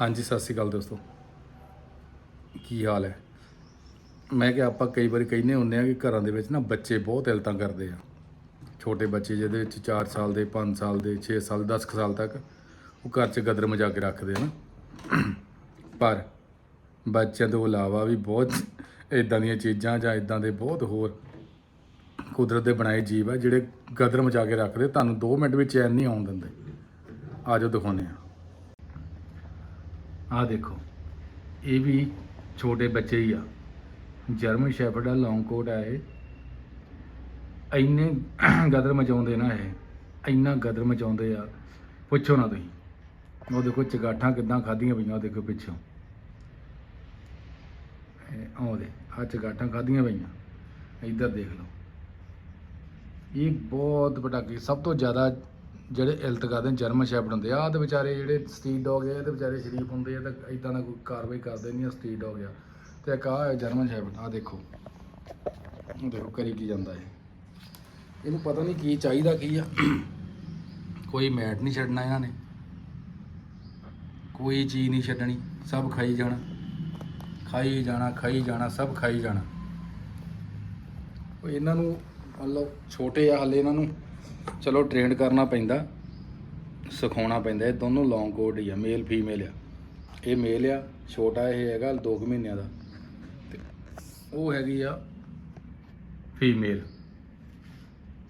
ਹਾਂਜੀ, ਸਤਿ ਸ਼੍ਰੀ ਅਕਾਲ ਦੋਸਤੋ। ਕੀ ਹਾਲ ਹੈ? ਮੈਂ ਕਿ ਆਪਾਂ ਕਈ ਵਾਰੀ ਕਹਿੰਦੇ ਹੁੰਦੇ ਆ ਕਿ ਘਰਾਂ ਦੇ ਵਿੱਚ ਨਾ ਬੱਚੇ ਬਹੁਤ ਇਲਤਾਂ ਕਰਦੇ ਆ। ਛੋਟੇ ਬੱਚੇ ਜਿਹਦੇ ਵਿੱਚ 4 ਸਾਲ ਦੇ 5 ਸਾਲ ਦੇ 6 ਸਾਲ 10 ਕੁ ਸਾਲ ਤੱਕ ਉਹ ਘਰ 'ਚ ਗਦਰ ਮਜਾ ਕੇ ਰੱਖਦੇ ਨਾ। ਪਰ ਬੱਚਿਆਂ ਤੋਂ ਇਲਾਵਾ ਵੀ ਬਹੁਤ ਇਦਾਂ ਦੀਆਂ ਚੀਜ਼ਾਂ ਜਾਂ ਇਦਾਂ ਦੇ ਬਹੁਤ ਹੋਰ ਕੁਦਰਤ ਦੇ ਬਣਾਏ ਜੀਵ ਆ ਜਿਹੜੇ ਗਦਰ ਮਚਾ ਕੇ ਰੱਖਦੇ ਤੁਹਾਨੂੰ 2 ਮਿੰਟ ਵੀ ਚੈਨ ਨਹੀਂ ਆਉਣ ਦਿੰਦੇ। ਆਜੋ ਦਿਖਾਉਂਦੇ ਆ ਆ ਦੇਖੋ, ਇਹ ਵੀ ਛੋਟੇ ਬੱਚੇ ਹੀ ਆ। ਜਰਮਨ ਸ਼ੈਫਰਡ ਆ ਲੌਂਗ ਕੋਟ ਆ ਇਹ। ਇੰਨੇ ਗਦਰ ਮਚਾਉਂਦੇ ਨਾ ਇਹ, ਇੰਨਾ ਗਦਰ ਮਚਾਉਂਦੇ ਆ। ਪੁੱਛੋ ਨਾ ਤੁਸੀਂ, ਉਹ ਦੇਖੋ ਚਗਾਠਾਂ ਕਿੱਦਾਂ ਖਾਧੀਆਂ ਪਈਆਂ, ਉਹ ਦੇਖੋ ਪਿੱਛੋਂ। ਇਹ ਆਹ ਆ ਚਗਾਠਾਂ ਖਾਧੀਆਂ ਪਈਆਂ। ਇੱਧਰ ਦੇਖ ਲਓ। ਇਹ ਬਹੁਤ ਪਟਾਕੇ, ਸਭ ਤੋਂ ਜ਼ਿਆਦਾ ਜਿਹੜੇ ਇਲਤ ਕਰਦੇ ਜਰਮਨ ਸ਼ੈਫਰਡ ਹੁੰਦੇ ਆ, ਆਹ ਤੇ ਵਿਚਾਰੇ ਜਿਹੜੇ ਸਟਰੀਟ ਡੌਗ ਆ, ਇਹ ਤੇ ਵਿਚਾਰੇ ਸ਼ਰੀਫ ਹੁੰਦੇ ਆ, ਤਾਂ ਇਦਾਂ ਦਾ ਕੋਈ ਕਾਰਵਾਈ ਕਰਦੇ ਨਹੀਂ ਸਟਰੀਟ ਡੌਗ ਆ। ਤੇ ਇੱਕ ਆਹ ਜਰਮਨ ਸ਼ੈਫਰਡ ਆ ਦੇਖੋ। ਦੇਖੋ ਕਰੀ ਕੀ ਜਾਂਦਾ ਹੈ ਇਹਨੂੰ ਪਤਾ ਨਹੀਂ ਕੀ ਚਾਹੀਦਾ, ਕੀ ਆ। ਕੋਈ ਮੈਟ ਨਹੀਂ ਛੱਡਣਾ ਇਹਨਾਂ ਨੇ। ਕੋਈ ਚੀਜ਼ ਨਹੀਂ ਛੱਡਣੀ, ਸਭ ਖਾਈ ਜਾਣਾ। ਖਾਈ ਜਾਣਾ ਖਾਈ ਜਾਣਾ, ਸਭ ਖਾਈ ਜਾਣਾ। ਉਹ ਇਹਨਾਂ ਨੂੰ, ਮਤਲਬ ਛੋਟੇ ਆ ਹਲੇ ਇਹਨਾਂ ਨੂੰ। ਚਲੋ ਟ੍ਰੇਨ ਕਰਨਾ ਪੈਂਦਾ, ਸਿਖਾਉਣਾ ਪੈਂਦਾ, ਇਹ ਦੋਨੋਂ ਲੌਂਗ ਕੋਡ ਹੀ ਆ ਮੇਲ ਫੀਮੇਲ ਆ। ਇਹ ਮੇਲ ਆ, ਛੋਟਾ ਇਹ ਹੈਗਾ 2 ਮਹੀਨਿਆਂ ਦਾ। ਤੇ ਉਹ ਹੈਗੀ ਆ ਫੀਮੇਲ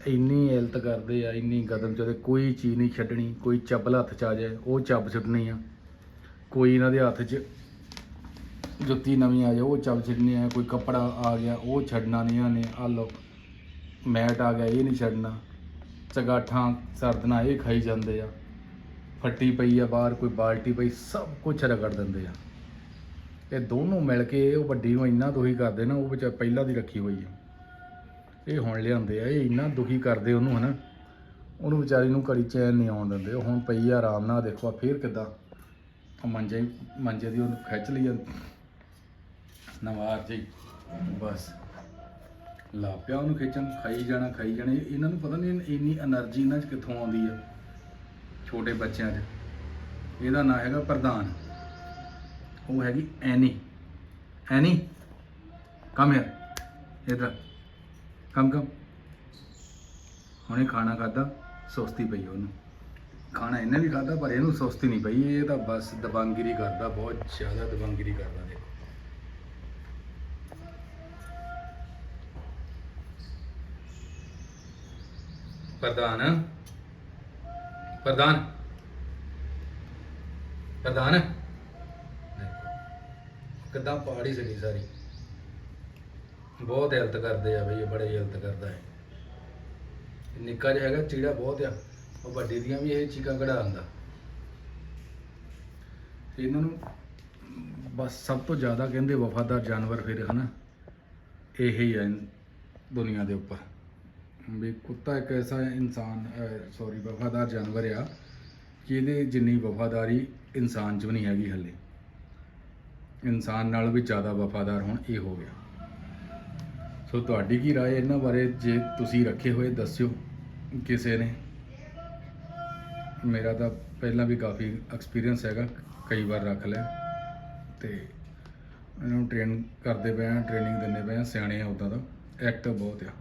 ਇੰਨੀ ਇਲਤ ਕਰਦੇ ਆ, ਇੰਨੀ ਕਦਮ 'ਚ ਕੋਈ ਚੀਜ਼ ਨਹੀਂ ਛੱਡਣੀ, ਕੋਈ ਚੱਪਲ ਹੱਥ ਚ ਆ ਜਾਏ, ਉਹ ਚੱਪ ਛੱਡਣੀ ਆ। ਕੋਈ ਇਹਨਾਂ ਦੇ ਹੱਥ 'ਚ ਜੁੱਤੀ ਨਵੀਂ ਆ ਜਾਏ, ਉਹ ਚੱਪ ਛੱਡਣੀ ਆ, ਕੋਈ ਕੱਪੜਾ ਆ ਗਿਆ, ਉਹ ਛੱਡਣਾ ਨਹੀਂ ਇਹਨਾਂ ਨੇ ਆ ਲਓ, ਮੈਟ ਆ ਗਿਆ, ਇਹ ਨਹੀਂ ਛੱਡਣਾ। ਚਗਾਠਾਂ ਸਰਦਨਾ ਇਹ ਖਾਈ ਜਾਂਦੇ ਆ। ਫੱਟੀ ਪਈ ਆ ਬਾਹਰ, ਕੋਈ ਬਾਲਟੀ ਪਈ, ਸਭ ਕੁਝ ਰਗੜ ਦਿੰਦੇ ਆ। ਇਹ ਦੋਨੋਂ ਮਿਲ ਕੇ ਉਹ ਵੱਡੀ ਨੂੰ ਇੰਨਾ ਦੁਖੀ ਕਰਦੇ ਨਾ, ਉਹ ਵਿੱਚ ਪਹਿਲਾਂ ਦੀ ਰੱਖੀ ਹੋਈ ਆ। ਇਹ ਹੁਣ ਲਿਆਂਦੇ ਆ, ਇਹ ਇੰਨਾ ਦੁਖੀ ਕਰਦੇ ਉਹਨੂੰ ਹਨਾ। ਉਹਨੂੰ ਵਿਚਾਰੀ ਨੂੰ ਘੜੀ ਚੈਨ ਨਹੀਂ ਆਉਣ ਦਿੰਦੇ। ਹੁਣ ਪਈ ਆ, ਆਰਾਮ ਨਾਲ ਦੇਖੋ ਆ, ਫੇਰ ਕਿਦਾਂ? ਮੰਜੇ ਮੰਜੇ ਦੀ ਉਹਨੂੰ ਖਿੱਚ ਲਈ ਆ। ਨਵਾਰ ਜੀ, ਬਸ। ਲਾ ਪਿਆ ਉਹਨੂੰ ਖਿੱਚਣ, ਖਾਈ ਜਾਣਾ ਖਾਈ ਜਾਣਾ। ਇਹਨਾਂ ਨੂੰ ਪਤਾ ਨਹੀਂ ਇੰਨੀ એનર્ਜੀ ਇਹਨਾਂ 'ਚ ਕਿੱਥੋਂ ਆਉਂਦੀ ਆ? ਛੋਟੇ ਬੱਚਿਆਂ 'ਚ। ਇਹਦਾ ਨਾਂ ਹੈਗਾ ਪ੍ਰਧਾਨ। ਉਹ ਹੈਗੀ ਐਨੀ। ਐਨੀ? ਕਮ ਯਾਰ ਇਧਰ। ਕਮ ਕਮ ਹੁਣੇ ਖਾਣਾ ਖਾਦਾ ਸੁਸਤੀ ਪਈ ਉਹਨੂੰ। ਖਾਣਾ ਇਹਨੇ ਵੀ ਖਾਦਾ ਪਰ ਇਹਨੂੰ ਸੁਸਤੀ ਨਹੀਂ ਪਈ। ਇਹ ਤਾਂ ਬਸ ਦਬੰਗगिरी ਕਰਦਾ, ਬਹੁਤ ਜ਼ਿਆਦਾ ਦਬੰਗगिरी ਕਰਦਾ। ਪ੍ਰਧਾਨ। ਪ੍ਰਧਾਨ। ਪ੍ਰਧਾਨ। ਕਿੱਦਾਂ ਪਹਾੜੀ ਸਕੀ ਸਾਰੀ। ਬਹੁਤ ਇਲਤ ਕਰਦੇ ਆ ਬਈ, ਇਹ ਬੜੇ ਇਲਤ ਕਰਦਾ ਹੈ ਨਿੱਕਾ ਜਿਹਾ ਹੈਗਾ, ਚੀੜਾ ਬਹੁਤ ਆ। ਉਹ ਵੱਡੀ ਦੀਆਂ ਵੀ ਇਹ ਚੀਕਾਂ ਕਢਾ ਦਿੰਦਾ। ਇਹਨਾਂ ਨੂੰ ਬਸ ਸਭ ਤੋਂ ਜ਼ਿਆਦਾ ਕਹਿੰਦੇ ਵਫਾਦਾਰ ਜਾਨਵਰ ਫਿਰ, ਹਨਾ? ਇਹ ਹੀ ਹੈ ਦੁਨੀਆ ਦੇ ਉੱਪਰ। ਵੀ ਕੁੱਤਾ ਇੱਕ ਐਸਾ ਇਨਸਾਨ ਸੌਰੀ ਵਫਾਦਾਰ ਜਾਨਵਰ ਆ ਕਿ ਇਹਦੇ ਜਿੰਨੀ ਵਫਾਦਾਰੀ ਇਨਸਾਨ 'ਚ ਵੀ ਨਹੀਂ ਹੈਗੀ ਹੱਲੇ ਇਨਸਾਨ ਨਾਲ ਵੀ ਜ਼ਿਆਦਾ ਵਫਾਦਾਰ ਹੁਣ ਇਹ ਹੋ ਗਿਆ ਸੋ ਤੁਹਾਡੀ ਕੀ رائے ਇਹਨਾਂ ਬਾਰੇ ਜੇ ਤੁਸੀਂ ਰੱਖੇ ਹੋਏ ਦੱਸਿਓ ਕਿਸੇ ਨੇ ਮੇਰਾ ਤਾਂ ਪਹਿਲਾਂ ਵੀ ਕਾਫੀ ਐਕਸਪੀਰੀਅੰਸ ਹੈਗਾ ਕਈ ਵਾਰ ਰੱਖ ਲਿਆ ਤੇ ਇਹਨਾਂ ਨੂੰ ਟ੍ਰੇਨ ਕਰਦੇ ਪਏ ਆ ਟ੍ਰੇਨਿੰਗ ਦਿੰਦੇ ਪਏ ਆ ਸਿਆਣੇ ਆ ਉਦਾਂ ਦਾ ਐਕਟਿਵ ਬਹੁਤ ਆ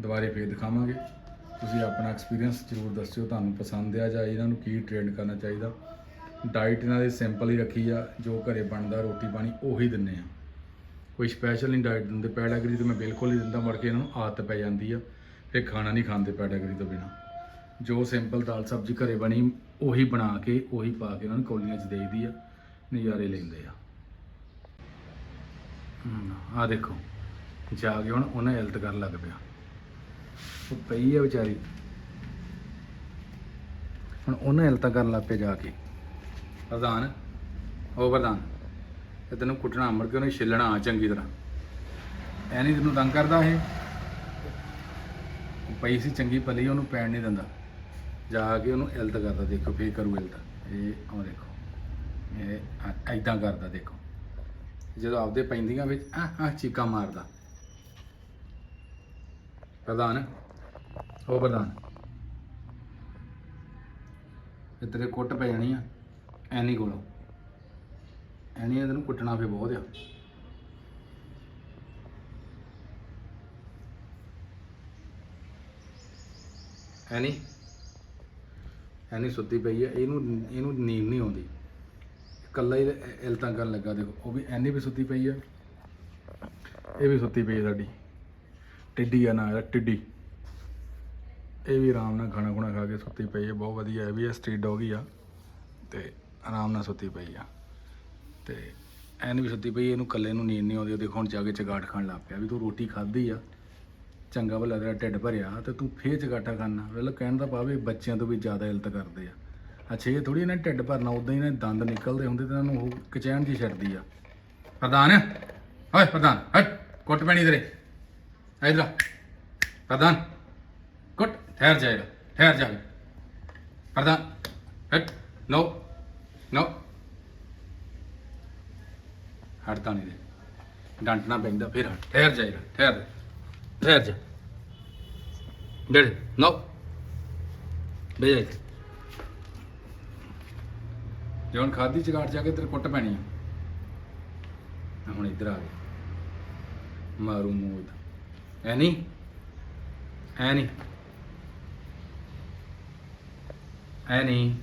ਦੁਬਾਰੇ ਫੇਰ ਦਿਖਾਵਾਂਗੇ। ਤੁਸੀਂ ਆਪਣਾ ਐਕਸਪੀਰੀਅੰਸ ਜ਼ਰੂਰ ਦੱਸਿਓ, ਤੁਹਾਨੂੰ ਪਸੰਦ ਆ ਜਾਂ ਇਹਨਾਂ ਨੂੰ ਕੀ ਟ੍ਰੇਨ ਕਰਨਾ ਚਾਹੀਦਾ। ਡਾਈਟ ਇਹਨਾਂ ਦੀ ਸਿੰਪਲ ਹੀ ਰੱਖੀ ਆ, ਜੋ ਘਰੇ ਬਣਦਾ ਰੋਟੀ ਪਾਣੀ ਉਹੀ ਦਿੰਨੇ ਆ। ਕੋਈ ਸਪੈਸ਼ਲ ਨਹੀਂ ਡਾਈਟ ਦਿੰਦੇ ਪੈਡਾਗਰੀ ਤਾਂ ਮੈਂ ਬਿਲਕੁਲ ਨਹੀਂ ਦਿੰਦਾ, ਮੁੜ ਕੇ ਇਹਨਾਂ ਨੂੰ ਆਦਤ ਪੈ ਜਾਂਦੀ ਆ ਫਿਰ ਖਾਣਾ ਨਹੀਂ ਖਾਂਦੇ ਪੈਡਾਗਰੀ ਤੋਂ ਬਿਨਾ। ਜੋ ਸਿੰਪਲ ਦਾਲ ਸਬਜ਼ੀ ਘਰੇ ਬਣੀ, ਉਹੀ ਬਣਾ ਕੇ, ਉਹੀ ਪਾ ਕੇ ਇਹਨਾਂ ਨੂੰ ਕੌਲੀਆਂ 'ਚ ਦੇਈਦੀ ਆ, ਨਜ਼ਾਰੇ ਲੈਂਦੇ ਆ। ਆ ਦੇਖੋ, ਜਾ ਕੇ ਹੁਣ ਉਹਨੇ ਇਲਤ ਕਰਨ ਲੱਗ ਪਿਆ। ਉਹ ਪਈ ਆ ਵਿਚਾਰੀ। ਹੁਣ ਉਹਨੇ ਇਲਤਾਂ ਕਰਨ ਲੱਗ ਪਿਆ ਜਾ ਕੇ। ਪ੍ਰਧਾਨ, ਉਹ ਪ੍ਰਧਾਨ ਤੇ ਤੈਨੂੰ ਕੁੱਟਣਾ, ਮੜ ਕੇ ਉਹਨੇ ਛਿੱਲਣਾ, ਚੰਗੀ ਤਰ੍ਹਾਂ। ਐ ਨਹੀਂ ਤੈਨੂੰ ਤੰਗ ਕਰਦਾ ਇਹ? ਪਈ ਸੀ ਚੰਗੀ ਭਲੀ, ਉਹਨੂੰ ਪੈਣ ਨਹੀਂ ਦਿੰਦਾ। ਜਾ ਕੇ ਉਹਨੂੰ ਇਲਤ ਕਰਦਾ, ਦੇਖੋ, ਫੇਰ ਕਰੂ ਇਲਤ। ਇਹ ਉਹ ਦੇਖੋ, ਇਹ ਐਦਾਂ ਕਰਦਾ, ਦੇਖੋ। ਜਦੋਂ ਆਪਦੇ ਪੈਂਦੀਆਂ ਵਿੱਚ ਆ ਆ ਚੀਕਾਂ ਮਾਰਦਾ। ਪ੍ਰਧਾਨ ਉਹ ਪ੍ਰਧਾਨ ਇਹ ਤੇਰੇ ਕੁੱਟ ਪੈ ਜਾਣੀ ਆ ਐਨੀ ਕੋਲੋਂ ਐਨੀ ਇਹਨੂੰ ਕੁੱਟਣਾ ਫੇ ਬਹੁਤ ਆ। ਐਨੀ ਐਨੀ ਸੁੱਤੀ ਪਈ ਆ, ਇਹਨੂੰ ਇਹਨੂੰ ਨੀਂਦ ਨਹੀਂ ਆਉਂਦੀ। ਇਕੱਲਾ ਹੀ ਇਲਤਾਂ ਕਰਨ ਲੱਗਾ, ਦੇਖੋ, ਉਹ ਵੀ ਐਨੀ ਵੀ ਸੁੱਤੀ ਪਈ ਆ। ਇਹ ਵੀ ਸੁੱਤੀ ਪਈ ਸਾਡੀ। ਟਿੱਡੀ ਆ ਨਾ ਟਿੱਡੀ। ਇਹ ਵੀ ਆਰਾਮ ਨਾਲ ਖਾਣਾ ਖੁਣਾ ਖਾ ਕੇ ਸੁੱਤੀ ਪਈ ਹੈ, ਬਹੁਤ ਵਧੀਆ ਇਹ ਵੀ ਸਟਰੀਟ ਡੌਗ ਹੀ ਆ ਤੇ ਆਰਾਮ ਨਾਲ ਸੁੱਤੀ ਪਈ ਆ। ਤੇ ਐਨ ਵੀ ਸੁੱਤੀ ਪਈ, ਇਹਨੂੰ ਕੱਲੇ ਨੂੰ ਨੀਂਦ ਨਹੀਂ ਆਉਂਦੀ ਉਹ ਦੇਖੋ ਹੁਣ ਜਾ ਕੇ ਚਗਾਟ ਖਾਣ ਲੱਗ ਪਿਆ ਵੀ ਤੂੰ ਰੋਟੀ ਖਾਧੀ ਆ, ਚੰਗਾ ਭਲਾ ਤੇਰਾ ਢਿੱਡ ਭਰਿਆ ਤੇ ਤੂੰ ਫੇਰ ਚਗਾਟਾ ਖਾਣਾ ਵੇਲੇ ਕਹਿਣ ਦਾ ਭਾਵੇਂ ਬੱਚਿਆਂ ਤੋਂ ਵੀ ਜ਼ਿਆਦਾ ਇਲਤ ਕਰਦੇ ਆ। ਅੱਛਾ, ਇਹ ਥੋੜੀ ਇਹਨਾਂ ਨੇ ਢਿੱਡ ਭਰਨਾ, ਉਦਾਂ ਹੀ ਇਹਨਾਂ ਦੇ ਦੰਦ ਨਿਕਲਦੇ ਹੁੰਦੇ ਤੇ ਇਹਨਾਂ ਨੂੰ ਉਹ ਕਚੈਨ ਜੀ ਛੱਡਦੀ ਆ। ਪ੍ਰਧਾਨ, ਓਏ ਪ੍ਰਧਾਨ, ਹਟ, ਕੁੱਟ ਪੈਣੀ ਤੇਰੇ। ਇਧਰ ਪ੍ਰਧਾਨ। ਕੁੱਟ ਠਹਿਰ ਜਾਏਗਾ ਠਹਿਰ ਜਾ ਪ੍ਰਧਾਨ ਹਟ ਨੋ ਨੋ ਹਟਦਾ ਨਹੀਂ ਦੇ ਡਾਂਟਣਾ ਪੈਂਦਾ, ਫਿਰ ਹਟ। ਠਹਿਰ ਜਾਏਗਾ ਠਹਿਰ ਠਹਿਰ ਜਾ। ਡੇੜ ਨੋ ਬੇ ਜੋਨ ਖਾਦੀ ਚਗਾਟ ਜਾ ਕੇ ਤੇਰੇ ਕੁੱਟ ਪੈਣੀ ਆ। ਹੁਣ ਇੱਧਰ ਆ ਗਏ ਮਾਰੂ ਮੂਦ ਐ ਨਹੀਂ ਐ ਨਹੀਂ। ਐ ਨਹੀਂ।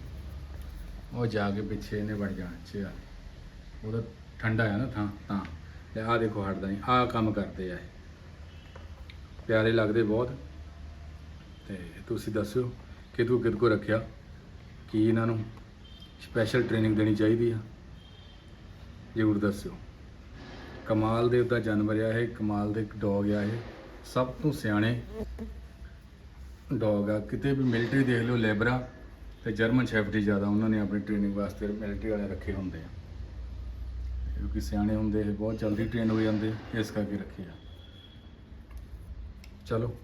ਉਹ ਜਾ ਕੇ ਪਿੱਛੇ ਇਹਨੇ ਵੜ ਜਾਣਾ ਚਿਆ ਉਹਦਾ ਠੰਡਾ ਆ ਨਾ ਥਾਂ, ਤਾਂ। ਤੇ ਆਹ ਦੇਖੋ ਹਟਦਾ ਨਹੀਂ ਆਹ ਕੰਮ ਕਰਦੇ ਆ ਇਹ। ਪਿਆਰੇ ਲੱਗਦੇ ਬਹੁਤ। ਤੇ ਤੁਸੀਂ ਦੱਸਿਓ ਕਿ ਤੂੰ ਕਿਦ ਕੋ ਰੱਖਿਆ? ਕੀ ਇਹਨਾਂ ਨੂੰ ਸਪੈਸ਼ਲ ਟ੍ਰੇਨਿੰਗ ਦੇਣੀ ਚਾਹੀਦੀ ਆ? ਜ਼ਰੂਰ ਦੱਸਿਓ। ਕਮਾਲ ਦੇ ਉਹਦਾ ਜਾਨਵਰ ਆ ਇਹ, ਕਮਾਲ ਦੇ ਡੌਗ ਆ ਇਹ। ਸਭ ਤੋਂ ਸਿਆਣੇ ਡੌਗ ਆ। ਕਿਤੇ ਵੀ ਮਿਲਟਰੀ ਦੇਖ ਲਿਓ ਲੈਬਰਾ ਤੇ ਜਰਮਨ ਸ਼ੈਫਟੀ ਜ਼ਿਆਦਾ ਉਹਨਾਂ ਨੇ ਆਪਣੀ ਟ੍ਰੇਨਿੰਗ ਵਾਸਤੇ ਮਿਲਟਰੀ ਵਾਲੇ ਰੱਖੇ ਹੁੰਦੇ ਆ। ਕਿਉਂਕਿ ਸਿਆਣੇ ਹੁੰਦੇ, ਇਹ ਬਹੁਤ ਜਲਦੀ ਟ੍ਰੇਨ ਹੋ ਜਾਂਦੇ, ਇਸ ਕਰਕੇ ਰੱਖੇ ਆ। ਚਲੋ,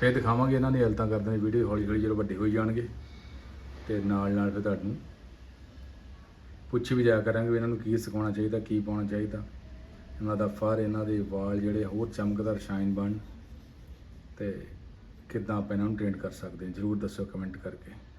ਫੇਰ ਦਿਖਾਵਾਂਗੇ ਇਹਨਾਂ ਦੀ ਹਲਤਾਂ ਕਰਦੇ ਨੇ ਵੀਡੀਓ ਹੌਲੀ ਹੌਲੀ ਜਦੋਂ ਵੱਡੇ ਹੋਈ ਜਾਣਗੇ। ਤੇ ਨਾਲ ਨਾਲ ਫਿਰ ਤੁਹਾਨੂੰ ਪੁੱਛ ਵੀ ਜਾਇਆ ਕਰਾਂਗੇ ਵੀ ਇਹਨਾਂ ਨੂੰ ਕੀ ਸਿਖਾਉਣਾ ਚਾਹੀਦਾ, ਕੀ ਪਾਉਣਾ ਚਾਹੀਦਾ। ਇਹਨਾਂ ਦਾ ਫਰ, ਇਹਨਾਂ ਦੇ ਵਾਲ ਜਿਹੜੇ ਹੋਰ ਚਮਕਦਾਰ ਸ਼ਾਈਨ ਬਣ। ਤੇ ਕਿੱਦਾਂ ਆਪਾਂ ਇਹਨਾਂ ਨੂੰ ਟ੍ਰੇਨ ਕਰ ਸਕਦੇ ਹਾਂ, ਜਰੂਰ ਦੱਸੋ ਕਮੈਂਟ ਕਰਕੇ।